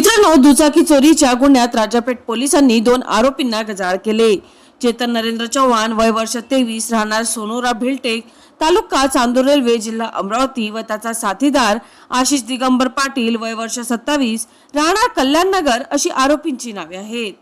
मित्रांनो दुचाकी चोरीच्या गुन्ह्यात राजापेठ पोलिसांनी दोन आरोपींना गजाळ केले. चेतन नरेंद्र चव्हाण वय वर्ष तेवीस राहणार सोनोरा भिलटेक तालुका चांदूर रेल्वे जिल्हा अमरावती व त्याचा साथीदार आशिष दिगंबर पाटील वय वर्ष सत्तावीस राहणार कल्याणनगर अशी आरोपींची नावे आहेत.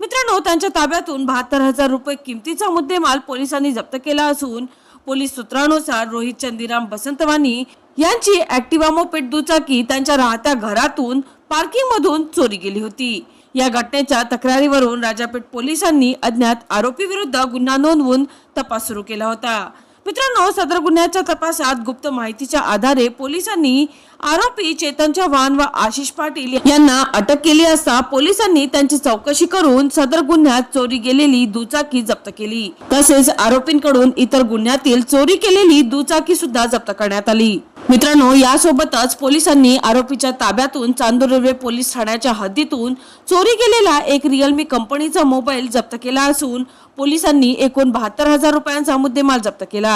मित्रांनो त्यांच्या ताब्यातून बहात्तर हजार रुपये किमतीचा मुद्देमाल पोलिसांनी जप्त केला असून पोलीस सूत्रानुसार रोहित चंदीराम बसंतवानी यांची ऍक्टिवा मोपेट दुचाकी त्यांच्या राहत्या घरातून पार्किंगमधून चोरी गेली होती. या घटनेच्या तक्रारीवरून राजापेठ पोलिसांनी अज्ञात आरोपीविरुद्ध गुन्हा नोंदवून तपास सुरू केला होता. मित्रांनो सदर गुन्ह्याच्या तपासात गुप्त माहितीच्या आधारे पोलिसांनी आरोपी चेतन चव्हाण व आशिष पाटील यांना अटक केली असता पोलिसांनी त्यांची चौकशी करून सदर गुन्ह्यात चोरी गेलेली दुचाकी जप्त केली. तसेच आरोपींकडून इतर गुन्ह्यातील चोरी केलेली दुचाकी सुद्धा जप्त करण्यात आली. मित्रांनो यासोबतच पोलिसांनी आरोपीच्या ताब्यातून चांदूर रेल्वे पोलीस ठाण्याच्या हद्दीतून चोरी केलेला एक रिअलमी कंपनीचा मोबाईल जप्त केला असून पोलिसांनी एकूण बहात्तर हजार रुपयांचा मुद्देमाल जप्त केला.